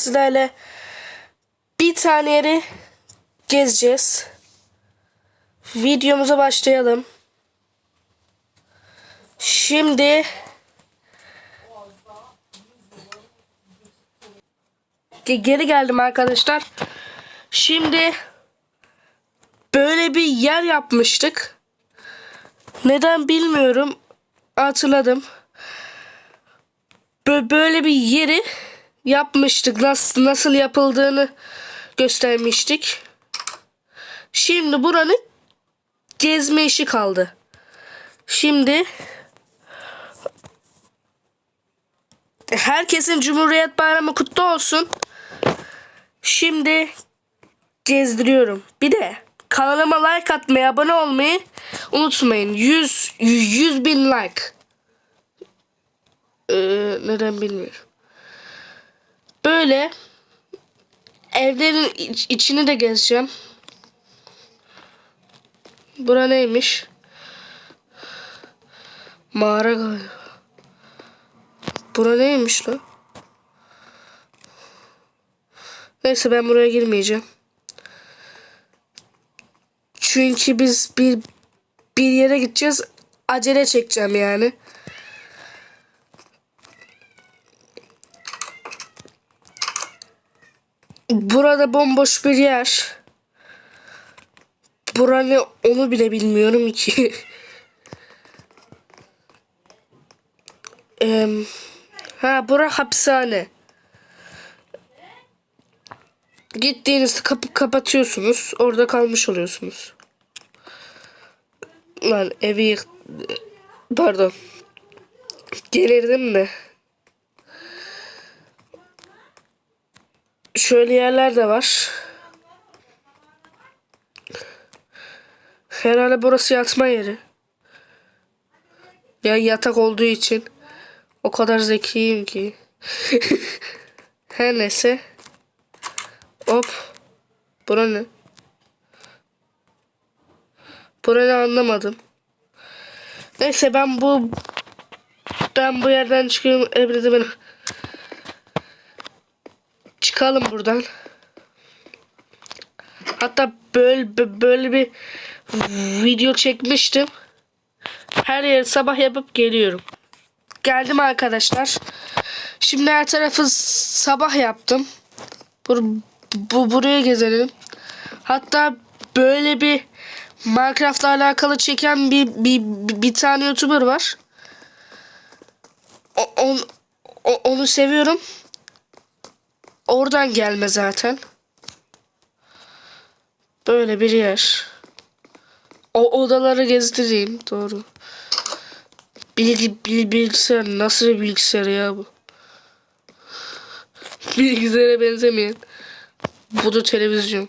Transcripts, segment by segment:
sizlerle bir tane yeri gezeceğiz. Videomuza başlayalım. Şimdi Ge- geri geldim arkadaşlar. Şimdi böyle bir yer yapmıştık. Neden bilmiyorum. Hatırladım. Bö- böyle bir yeri yapmıştık. Nasıl nasıl yapıldığını göstermiştik. Şimdi buranın gezme işi kaldı. Şimdi herkesin Cumhuriyet Bayramı kutlu olsun. Şimdi gezdiriyorum. Bir de kanalıma like atmayı, abone olmayı unutmayın. 100 100 bin like. Ee, neden bilmiyorum. Böyle evlerin iç- içini de gezeceğim. Bura neymiş? Mağara galiba. Bura neymiş lan? Neyse ben buraya girmeyeceğim. Çünkü biz bir bir yere gideceğiz. Acele çekeceğim yani. Burada bomboş bir yer. Bura ne onu bile bilmiyorum ki. Em, ha bura hapishane. Gittiğinizde kapı kapatıyorsunuz. Orada kalmış oluyorsunuz. Lan evi yık... Pardon. Gelirdim de. Şöyle yerler de var. Herhalde burası yatma yeri. Ya yatak olduğu için o kadar zekiyim ki. Her neyse. Hop. Bura ne? Bura ne anlamadım. Neyse ben bu ben bu yerden çıkıyorum. Emre'de beni. Çıkalım buradan. Hatta böyle böyle bir video çekmiştim. Her yeri sabah yapıp geliyorum. Geldim arkadaşlar. Şimdi her tarafı sabah yaptım. Bu, bu buraya gezelim. Hatta böyle bir Minecraft'la alakalı çeken bir bir, bir tane YouTuber var. O, on, o- onu seviyorum. Oradan gelme zaten. Böyle bir yer. O odaları gezdireyim. Doğru. Bilgi, bil, bilgisayar nasıl bir bilgisayar ya bu? Bilgisayara benzemeyen. Bu da televizyon.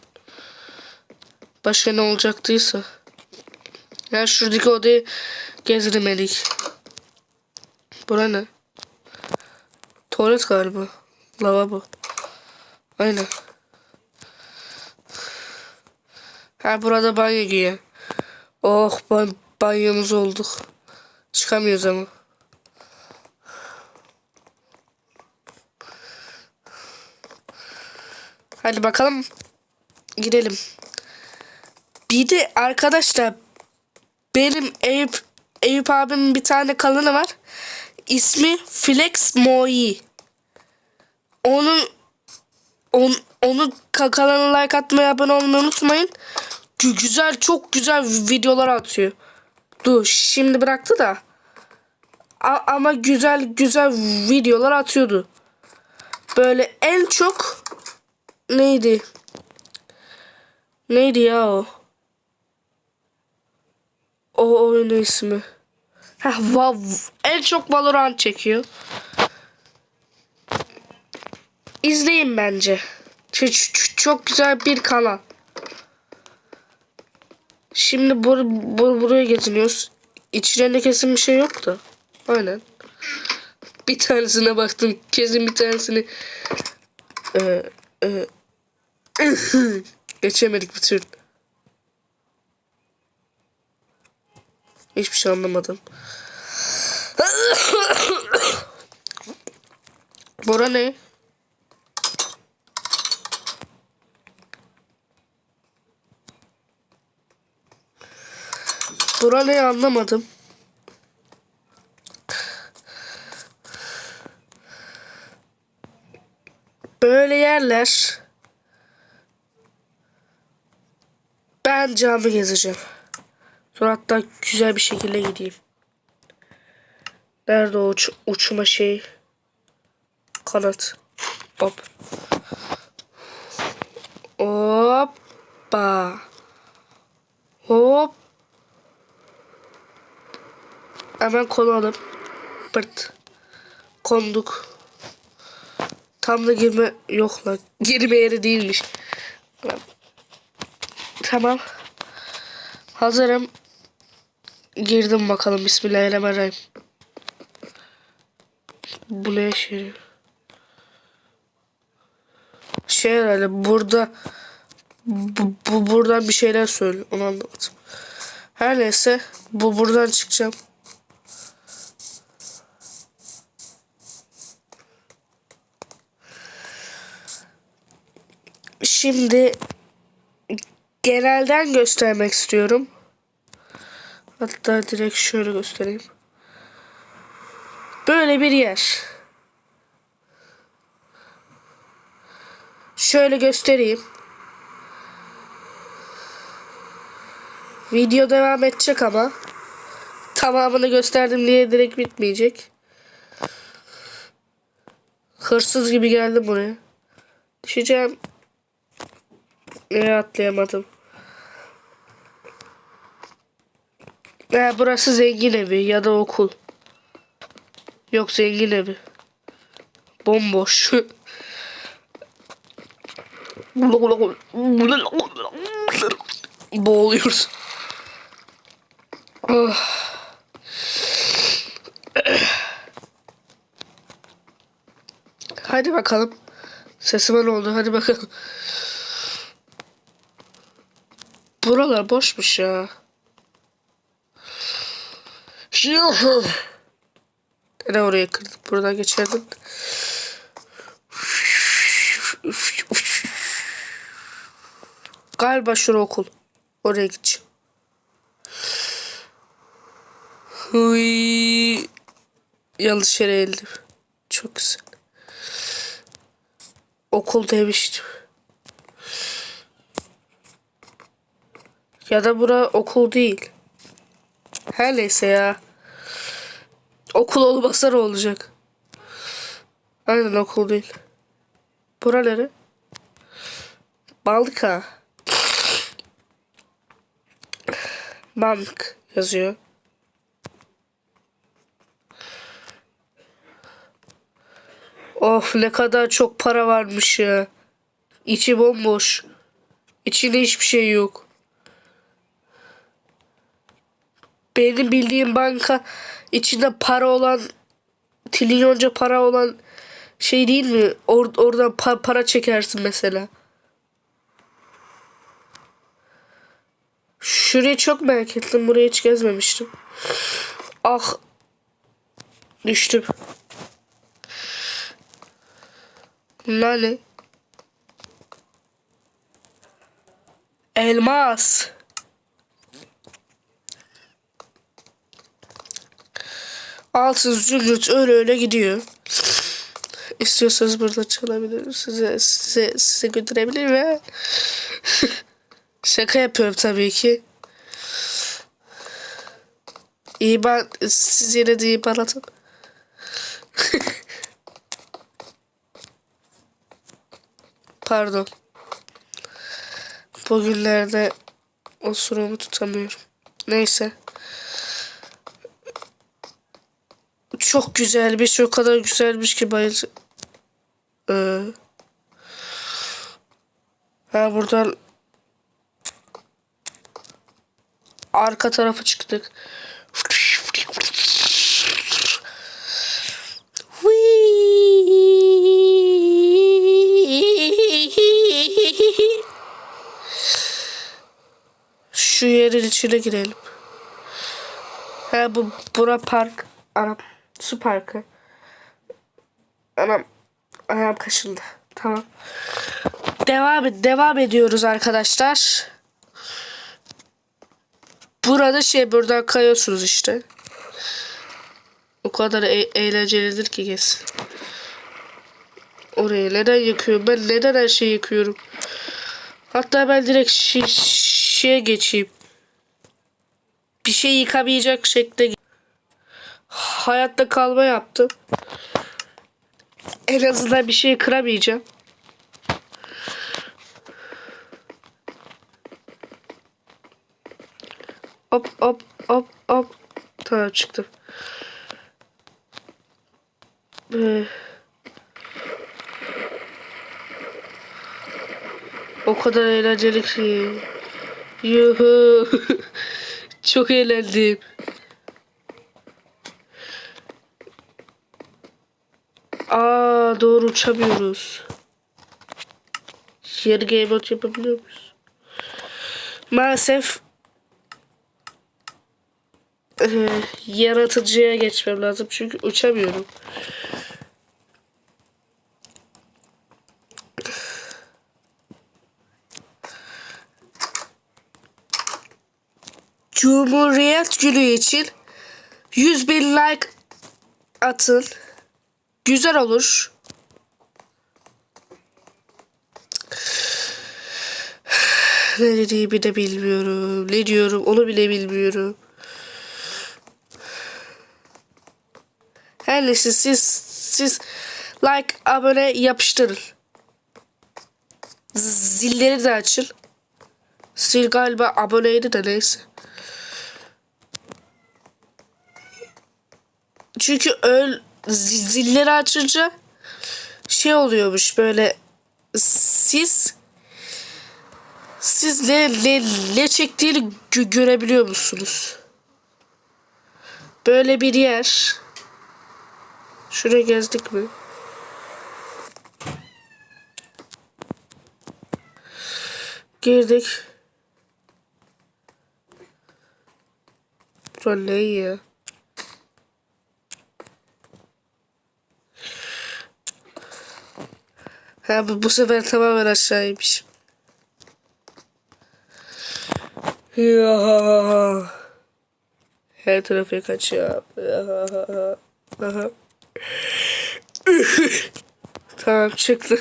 Başka ne olacaktıysa. Ya şuradaki odayı gezdirmedik. Bura ne? Tuvalet galiba. Lavabo. Aynen. Ha burada banyo giyer. Oh ban banyomuz olduk. Çıkamıyoruz ama. Hadi bakalım. Gidelim. Bir de arkadaşlar benim Eyüp Eyüp abimin bir tane kanalı var. İsmi Flex Moi. Onun on, onun ka- kanalına like atmayı abone olmayı unutmayın. Gü- Güzel çok güzel videolar atıyor. Dur şimdi bıraktı da. A- ama güzel güzel videolar atıyordu. Böyle en çok neydi? Neydi ya o? O oyunun ismi. Heh, Vav. En çok Valorant çekiyor. İzleyin bence. Ç- ç- ç- çok güzel bir kanal. Şimdi bur bur buraya geziniyoruz. İçlerinde kesin bir şey yok da. Aynen. Bir tanesine baktım. Kesin bir tanesini Ee, e, geçemedik bir türlü. Hiçbir şey anlamadım. Bura ne? Bura ne anlamadım. Böyle yerler. Ben cami gezeceğim. Sonra hatta güzel bir şekilde gideyim. Nerede o uç- uçma şey? Kanat. Hop. Hoppa. Hop. Hemen konalım. Pırt. Konduk. Tam da girme yok lan. Girme yeri değilmiş. Tamam. Hazırım. Girdim bakalım. Bismillahirrahmanirrahim. Bu ne şey? Şey herhalde burada bu, bu buradan bir şeyler söylüyor. Onu anlamadım. Her neyse bu buradan çıkacağım. Şimdi genelden göstermek istiyorum. Hatta direkt şöyle göstereyim. Böyle bir yer. Şöyle göstereyim. Video devam edecek ama tamamını gösterdim diye direkt bitmeyecek. Hırsız gibi geldim buraya. Düşeceğim. Neye atlayamadım. Ee, burası zengin evi ya da okul. Yok zengin evi. Bomboş. Boğuluyoruz. Oh. Hadi bakalım. Sesime ne oldu? Hadi bakalım. Buralar boşmuş ya. Ne oraya kırdık? Buradan geçerdim. Galiba şura okul. Oraya gideceğim. Huy. Yanlış yere eğildim. Çok güzel. Okul demiştim. Ya da bura okul değil. Her neyse ya. Okul olmasa ne olacak? Aynen okul değil. Bura nere? Balka. Bank yazıyor. Of ne kadar çok para varmış ya. İçi bomboş. İçinde hiçbir şey yok. Benim bildiğim banka içinde para olan trilyonca para olan şey değil mi? Or oradan pa- para çekersin mesela. Şurayı çok merak ettim. Burayı hiç gezmemiştim. Ah. Düştüm. Bunlar ne? Elmas. Altın zümrüt öyle öyle gidiyor. İstiyorsanız burada çalabilirim. Size size size götürebilir ve şaka yapıyorum tabii ki. İyi ben siz yine de iyi bana atın. Pardon. Bugünlerde osurumu tutamıyorum. Neyse. Çok güzelmiş. O kadar güzelmiş ki bayılacağım. Ee, ha buradan arka tarafı çıktık. Şu yerin içine girelim. Ha bu bura park. Anam su parkı. Anam ayağım kaşındı. Tamam. Devam devam ediyoruz arkadaşlar. Bura Burada şey buradan kayıyorsunuz işte. O kadar e- eğlencelidir ki kesin. Oraya neden yıkıyorum? Ben neden her şeyi yıkıyorum? Hatta ben direkt şeye geçeyim. Bir şey yıkamayacak şekilde hayatta kalma yaptım. En azından bir şey kıramayacağım. Hop hop hop hop. Tamam çıktım. Ee, o kadar eğlenceli ki. Yuhu. Çok eğlendim. Aa doğru uçamıyoruz. Yeni game mode yapabiliyor muyuz? Maalesef eee, yaratıcıya geçmem lazım çünkü uçamıyorum. Cumhuriyet günü için 100 bin like atın. Güzel olur. Ne dediğimi de bilmiyorum. Ne diyorum onu bile bilmiyorum. Her neyse siz siz like abone yapıştırın. Zilleri de açın. Sil galiba aboneydi de neyse. Çünkü öl zilleri açınca şey oluyormuş böyle siz siz ne, ne, ne çektiğini gö- görebiliyor musunuz? Böyle bir yer. Şuraya gezdik mi? Girdik. Ulan ne ya? Ha bu, bu sefer tamamen aşağıymış. Ya. Her tarafı kaçıyor. Tamam çıktı.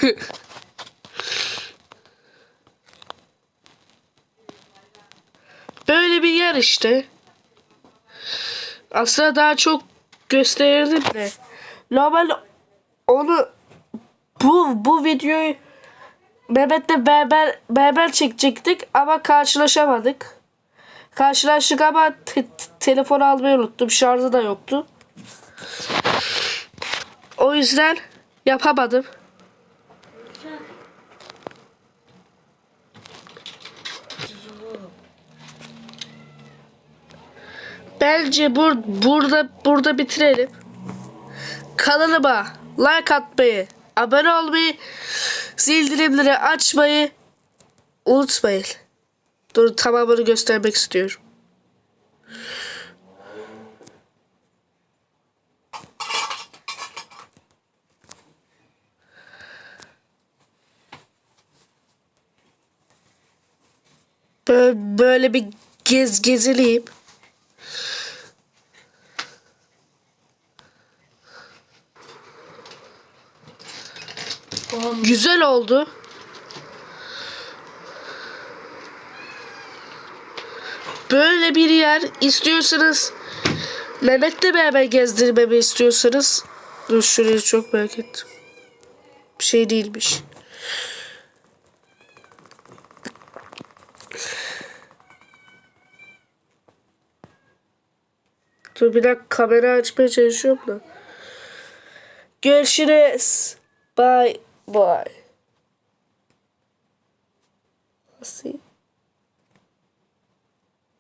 Böyle bir yer işte. Aslında daha çok gösterirdim de. Normal onu bu bu videoyu Mehmet'le beraber beraber çekecektik ama karşılaşamadık. Karşılaştık ama te- te- telefon almayı unuttum. Şarjı da yoktu. O yüzden yapamadım. Bence bur burada burada bitirelim. Kanalıma like atmayı, abone olmayı, zil dilimleri açmayı unutmayın. Dur tamamını göstermek istiyorum. Böyle, bir gez gezeleyim. Güzel oldu. Böyle bir yer istiyorsanız Mehmet'le beraber gezdirmemi istiyorsanız Dur şurayı çok merak ettim. Bir şey değilmiş. Dur bir dakika kamera açmaya çalışıyorum da. Görüşürüz. Bye bye. Assim.